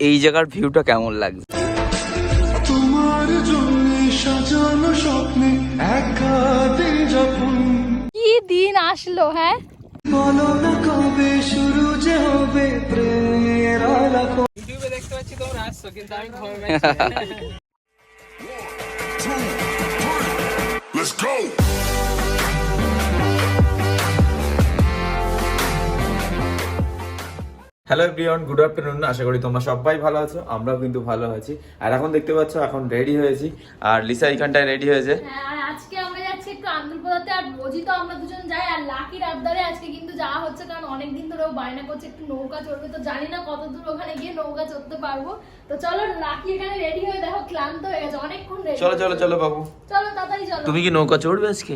এই জায়গার ভিউটা কেমন লাগছে? তোমার জন্য সাজানো স্বপ্নে একাতে যখন কি দিন আসলো হ্যাঁ? বলো না কবে শুরু যে হবে প্রেমের আলাপ ইউটিউবে দেখতে পাচ্ছি তোমরা আসছো কিন্তু আমি ঘরে Let's go. Hello everyone good afternoon আশা করি তোমরা সবাই ভালো আছো আমরাও কিন্তু ভালো আছি। আর এখন দেখতে পাচ্ছ এখন রেডি হয়েছি। আর লিসা এইখানটায় রেডি হয়েছে। হ্যাঁ আর আজকে আমরা যাচ্ছি একটু আন্দুলপোদাতে আর রোজই তো আমরা দুজন যাই আর লাকির আবদারে আজকে কিন্তু যাওয়া হচ্ছে কারণ অনেকদিন ধরে ও বায়না করছে একটু নৌকা চড়বে তো জানি না কত দূর ওখানে গিয়ে নৌকা চড়তে পারব। তো চলো লাকি এখানে রেডি হয়ে দেখো ক্লান্ত হয়ে গেছে অনেকক্ষণ রেডি চলো চলো চলো বাবু। চলো তাড়াতাড়ি চলো। তুমি কি নৌকা চড়বে আজকে?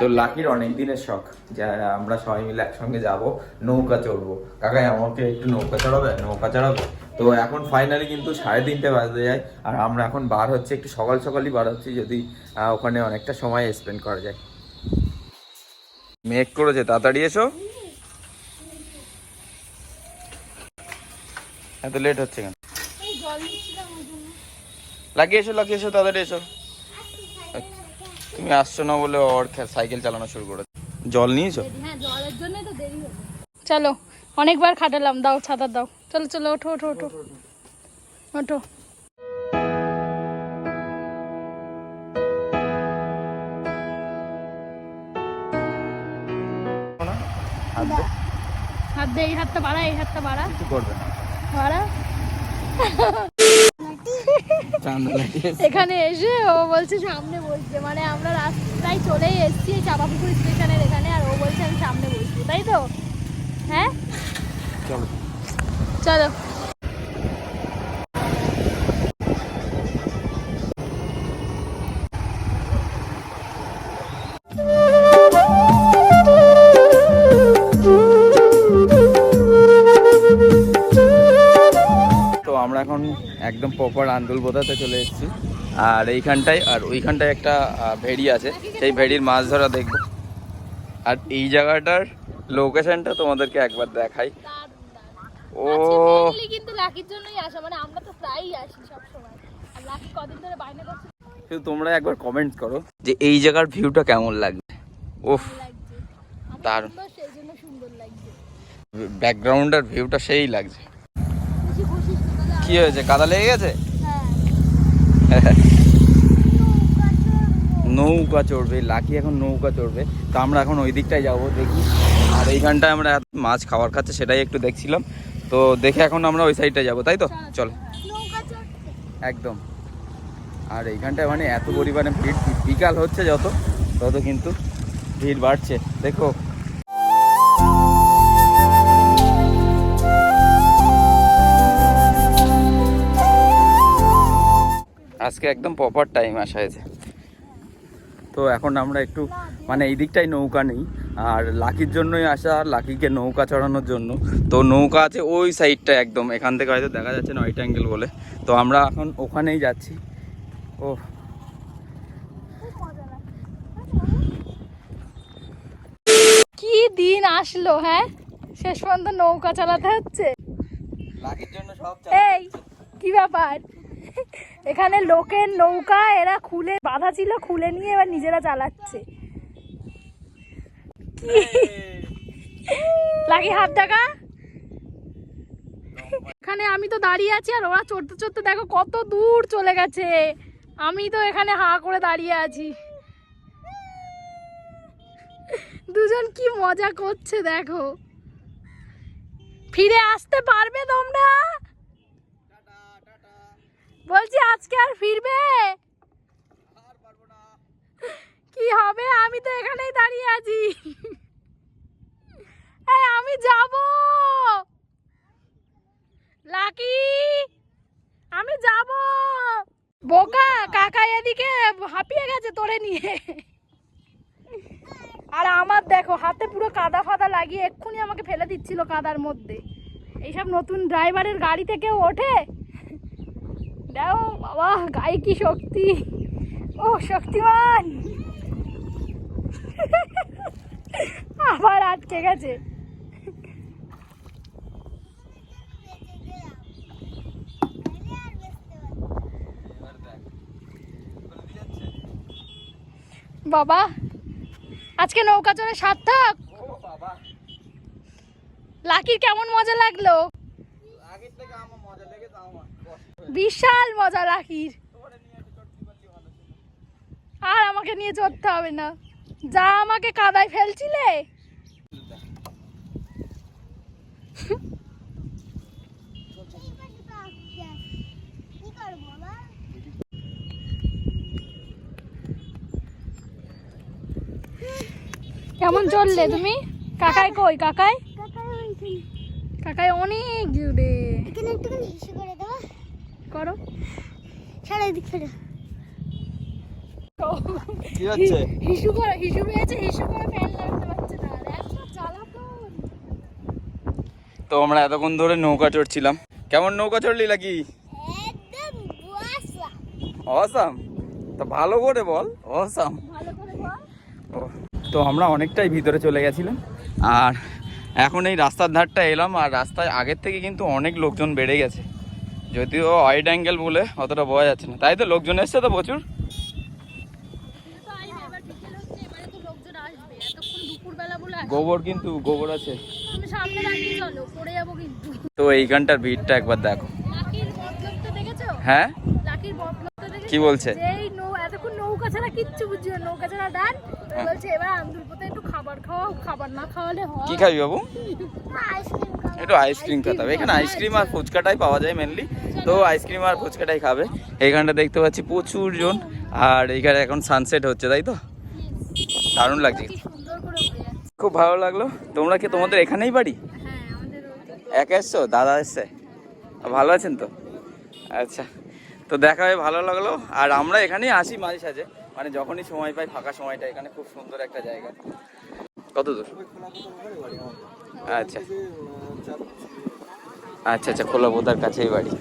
তো লাকির অনেক দিনের শখ যে আমরা সবাই মিলে একসঙ্গে যাব নৌকা চড়বো। কাকাই আমাকে একটু নৌকা চড়াবে? নৌকা চড়াবে? তো এখন ফাইনালি কিন্তু সাড়ে তিনটে বাজতে যায় আর আমরা এখন বার হচ্ছে একটু সকাল সকালই বার হচ্ছি যদি ওখানে অনেকটা সময় স্পেন্ড করা যায়। মেঘ করেছে তাড়াতাড়ি এসো। এত লেট হচ্ছে কেন। লাগিয়ে এসো লাগিয়ে এসো তাড়াতাড়ি এসো। তুমি আসছো না বলে ওর সাইকেল চালানো শুরু করে জল নিয়েছো? হ্যাঁ জলের জন্যই তো দেরি হলো। চলো অনেকবার খাটালাম দাও ছাতা দাও। চলো চলো ওঠো ওঠো ওঠো। ওঠো। হাত দে এই হাতটা বাড়া এই হাতটা বাড়া। কি করবে বাড়া। এখানে এসে ও বলছে সামনে বসবে। মানে আমরা রাস্তায় চলেই এসেছি চাপাপুকুর স্টেশনের এখানে আর ও বলছে আমি সামনে বসবো। তাই তো? হ্যাঁ? চলো। চলো। আমরা এখন একদম প্রপার আন্দুল বোধাতে চলে এসেছি। আর এইখানটায় আর ওইখানটায় একটা ভেড়ি আছে। সেই ভেড়ির মাছ ধরা দেখব। আর এই জায়গাটার লোকেশনটা তোমাদেরকে একবার দেখাই। ও। কিন্তু লাকির জন্যই আসা। মানে আমরা তো প্রায়ই আসি সব সময় আর লাকি কদিন ধরে বাইরে করছে। শুধু তোমরা একবার কমেন্ট করো যে এই জায়গার ভিউটা কেমন লাগছে। ওফ লাগছে। ব্যাকগ্রাউন্ডের ভিউটা সেই লাগছে বেশি ঘুষিস না, তাহলে কি হয়েছে? কাদা লেগে গেছে? হ্যাঁ। নৌকা চড়বে লাকি এখন নৌকা চড়বে। তো আমরা এখন ওই দিকটায় যাব দেখি। আর এইখানটায় আমরা মাছ খাবার খাচ্ছে সেটাই একটু দেখছিলাম। তো দেখে এখন আমরা ওই সাইডটা যাব তাই তো? চল একদম। আর এইখানটায় মানে এত পরিমাণে ভিড় বিকাল হচ্ছে যত তত কিন্তু ভিড় বাড়ছে। দেখো আজকে একদম প্রপার টাইম আসা হয়েছে। তো এখন আমরা একটু মানে এই দিকটাই নৌকা নেই আর লাকির জন্যই আসা আর লাকিকে নৌকা চড়ানোর জন্য। তো নৌকা আছে ওই সাইডটা একদম এখান থেকে হয়তো দেখা যাচ্ছে না ওইটা অ্যাঙ্গেল বলে। তো আমরা এখন ওখানেই যাচ্ছি। ও। কি দিন আসলো হ্যাঁ? শেষ পর্যন্ত নৌকা চালাতে হচ্ছে? লাকির জন্য সব এই কি ব্যাপার? এখানে লোকের নৌকা, এরা খুলে, বাধা ছিল খুলে নিয়ে এবার নিজেরা চালাচ্ছে। লাগি হাত টাকা এখানে আমি তো দাঁড়িয়ে আছি আর ওরা চড়তে চড়তে দেখো কত দূর চলে গেছে। আমি তো এখানে হা করে দাঁড়িয়ে আছি। দুজন কি মজা করছে দেখো। ফিরে আসতে পারবে তোমরা? বলছি আজকে আর ফিরবে? কি হবে? আমি তো এখানেই দাঁড়িয়ে আছি। আমি যাব। লাকি, আমি যাব। বোকা, কাকা এদিকে হাঁপিয়ে গেছে তোরে নিয়ে। আর আমার দেখো, হাতে পুরো কাদা ফাদা লাগিয়ে এক্ষুনি আমাকে ফেলে দিচ্ছিল কাদার মধ্যে। এইসব নতুন ড্রাইভারের গাড়ি থেকেও ওঠে? দাও বাবা গায়ে কি শক্তি? ও শক্তিমান! আবার আটকে গেছে। বাবা আজকে নৌকা চড়ে সার্থক? লাকির কেমন মজা লাগল? বিশাল মজা লাকির আর আমাকে নিয়ে চড়তে হবে না। যা আমাকে কাদায় ফেলছিলে। কেমন চললে তুমি? কাকাই কই কাকাই? কাকাই অনেক দূরে। এখানে একটুখানি করে দেবো করো। সারা দিক ফেরো কি হচ্ছে? হিসু করে হিসু পেয়েছে হিসু করে ফ্যান লাগাতে পারছে না। এত জ্বালাতন তো আমরা এতক্ষণ ধরে নৌকা চড়ছিলাম। কেমন নৌকা চড়লি নাকি? একদম অসাম তো ভালো করে বল অসাম তো আমরা অনেকটাই ভিতরে চলে গেছিলাম। আর এখন এই রাস্তার ধারটা এলাম আর রাস্তায় আগের থেকে কিন্তু অনেক লোকজন বেড়ে গেছে। যদিও ওয়াইড অ্যাঙ্গেল বলে অতটা বোঝা যাচ্ছে না তাই তো লোকজন এসছে তো প্রচুর। গোবর কিন্তু গোবর আছে তো এইখানটার ভিড়টা একবার দেখো হ্যাঁ কি বলছে? নৌকা ছাড়া কিচ্ছু নৌকা ছাড়া ডান হ্যাঁ। বলছে এবার আন্দুল পোতে একটু খাবার খাবার না খাওয়ালে হয় কি খাবি বাবু আইসক্রিম একটু আইসক্রিম খেতে হবে। এখানে আইসক্রিম আর ফুচকাটাই পাওয়া যায় মেনলি তো আইসক্রিম আর ফুচকাটাই খাবে। এইখানটা দেখতে পাচ্ছি প্রচুর জন আর এইখানে এখন সানসেট হচ্ছে তাই তো? দারুণ লাগছে। খুব ভালো লাগল। তোমরা কি তোমাদের এখানেই বাড়ি? হ্যাঁ। একা এসছো? দাদা এসছে? ভালো আছেন তো? আচ্ছা। তো দেখা হয়ে ভালো লাগল। আর আমরা এখানেই আসি মাঝে সাঝে। মানে যখনই সময় পাই ফাঁকা সময়টা এখানে খুব সুন্দর একটা জায়গা। কত দূর? আচ্ছা। আচ্ছা আচ্ছা খোলা বোদার কাছেই বাড়ি।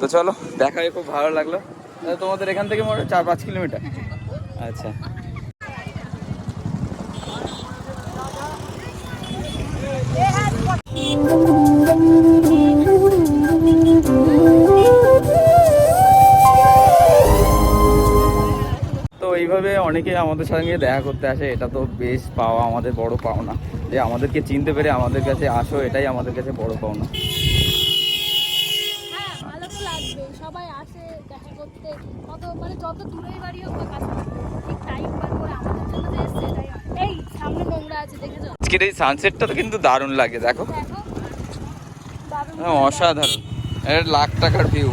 তো চলো, দেখা হয়ে, খুব ভালো লাগল। তোমাদের এখান থেকে মনে চার পাঁচ কিলোমিটার। আচ্ছা। অনেকে আমাদের সঙ্গে দেখা করতে আসে এটা তো বেশ পাওয়া আমাদের বড় পাওনা। যে আমাদেরকে চিনতে পেরে আমাদের কাছে আসো এটাই আমাদের কাছে বড় পাওনা। হ্যাঁ ভালো সবাই আসে দেখা করতে। কত মানে যত দূরেই বাড়ি হোক ঠিক টাইম বার করে আমাদের জন্য যে এসছে এটাই এই সামনে নোংরা আছে দেখেছ? আজকের এই সানসেটটা তো কিন্তু দারুণ লাগে দেখো। হ্যাঁ, অসাধারণ। এর লাখ টাকার ভিউ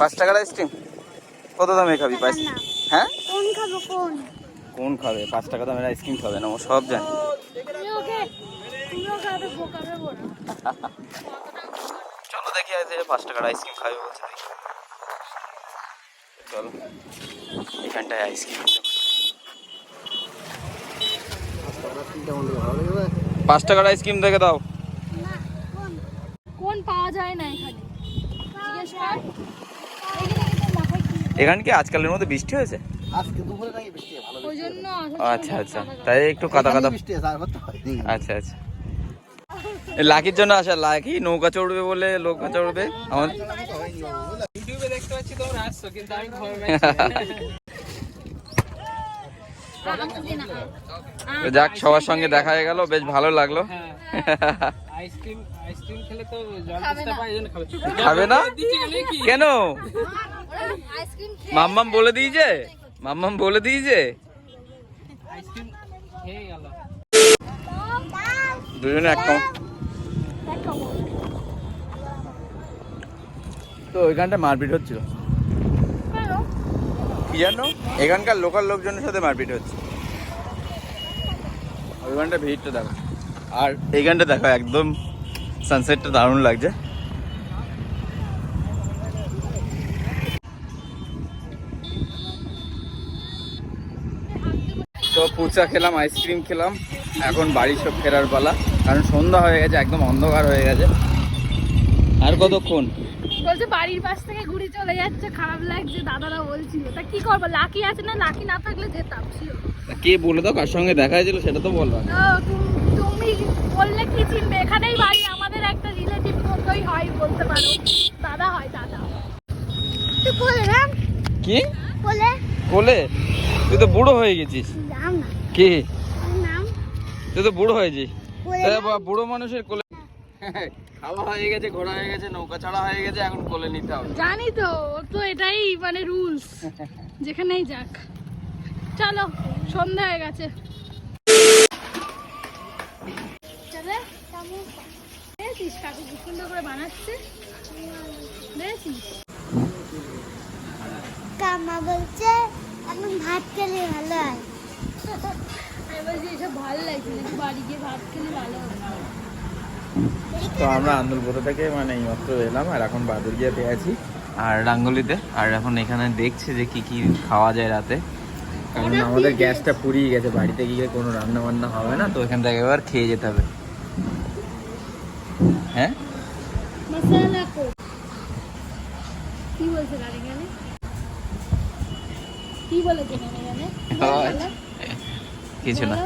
পাঁচ টাকার আইসক্রিম? কত দামে খাবি পাঁচ? হ্যাঁ? কোন খাব কোন? কোন খাবে? পাঁচ টাকা দামের আইসক্রিম খাবে না সব জানি। চলো দেখি আজ পাঁচ টাকার আইসক্রিম খাবে বলছে দেখি। চলো এখানটায় আইসক্রিম পাঁচ টাকার আইসক্রিম দেখে দাও। কোন? পাওয়া যায় না এখানে? এখানে কি আজকালের মধ্যে বৃষ্টি হয়েছে? আজকে দুপুরে নাকি বৃষ্টি হয়, ভালো ওই জন্য আচ্ছা আচ্ছা। তাই একটু কাদা কাদা। আচ্ছা আচ্ছা। লাকির জন্য আসা লাকি নৌকা চড়বে বলে নৌকা চড়বে? আমার ইউটিউবে দেখতে পাচ্ছি তোমরা আসছো কিন্তু আমি ভয় পাচ্ছি তো যাক সবার সঙ্গে দেখা হয়ে গেল বেশ ভালো লাগল। হ্যাঁ আইসক্রিম আইসক্রিম খেলে তো জল খাবে না। কেন? মাম্মাম বলে দিয়েছে মাম্মাম বলে দিয়েছে আইসক্রিম দুজনে এক তো ওইখানটা মারপিট হচ্ছিল। কি জানো? এখানকার লোকাল লোকজনের সাথে মারপিট হচ্ছে। ওইখানটা ভিড়টা দেখো। আর এইখানটা দেখো একদম সানসেটটা দারুণ লাগছে। তো ফুচকা খেলাম আইসক্রিম খেলাম এখন বাড়ি সব ফেরার পালা। কারণ সন্ধ্যা হয়ে গেছে একদম অন্ধকার হয়ে গেছে। আর কতক্ষণ? বলছে বাড়ির পাশ থেকে ঘুরে চলে যাচ্ছে খারাপ লাগছে দাদারা বলছিল। তা কি করব লাকি আছে না? লাকি না থাকলে যেতাম। কে বলে দাও কার সঙ্গে দেখা হয়েছিল সেটা তো বলবা তুমি বললে কি চিনবে? এখানেই বাড়ি আমাদের একটা রিলেটিভ মতোই হয় বলতে পারো। দাদা হয় দাদা। তুই বলে রাম কি? বলে কোলে? তুই তো বুড়ো হয়ে গেছিস। কি? তুই তো বুড়ো। বা- বুড়ো মানুষের কোলে খাওয়া হয়ে গেছে ঘোরা হয়ে গেছে নৌকা ছাড়া হয়ে গেছে এখন কোলে নিতে হবে। জানি তো তো এটাই মানে রুলস যেখানেই যাক। চলো সন্ধ্যা হয়ে গেছে। দেখেছিস কাকু কি সুন্দর করে বানাচ্ছে? দেখেছিস? কামা বলছে এখন ভাত খেলে ভালো হয়। তো আমরা আন্দুলপুর থেকে মানে এইমাত্র এলাম আর এখন বাদুরিয়াতে আছি। আর রাঙ্গুলিতে। আর এখন এখানে দেখছে যে কি কি খাওয়া যায় রাতে। কারণ আমাদের গ্যাসটা পুড়িয়ে গেছে বাড়িতে গিয়ে কোনো রান্না বান্না হবে না তো এখান থেকে এবার খেয়ে যেতে হবে। হ্যাঁ? মশলা কো কি বলছে গাড়ি গানে? কি বলেছে। কিছু না।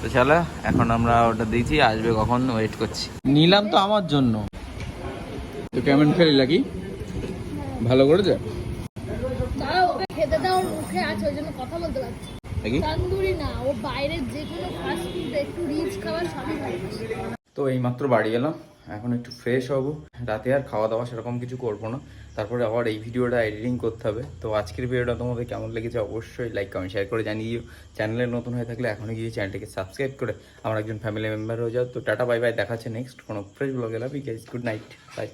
তো চলো এখন আমরা ওটা দিয়েছি আসবে কখন ওয়েট করছি। নিলাম তো আমার জন্য। তো কেমন ফেলি লাগি ভালো করে যা খেতে দাও মুখে আছে ওই জন্য কথা বলতে পারছি দেখি তান্দুরি না ও বাইরের যে কোনো ফাস্ট ফুড একটু রিচ খাবার সবই ভালোবাসে তো এইমাত্র বাড়ি এলাম, এখন একটু ফ্রেশ হব। রাতে আর খাওয়া দাওয়া সেরকম কিছু করব না। তারপরে আবার এই ভিডিওটা এডিটিং করতে হবে। তো আজকের ভিডিওটা তোমাদের কেমন লেগেছে অবশ্যই লাইক কমেন্ট শেয়ার করে জানিয়ে দিও। চ্যানেলে নতুন হয়ে থাকলে এখনই গিয়ে চ্যানেলটিকে সাবস্ক্রাইব করে আমার একজন ফ্যামিলি মেম্বার হয়ে যাও। তো টাটা বাই বাই দেখাচ্ছে নেক্সট কোনো ফ্রেশ ব্লগে love guys good night bye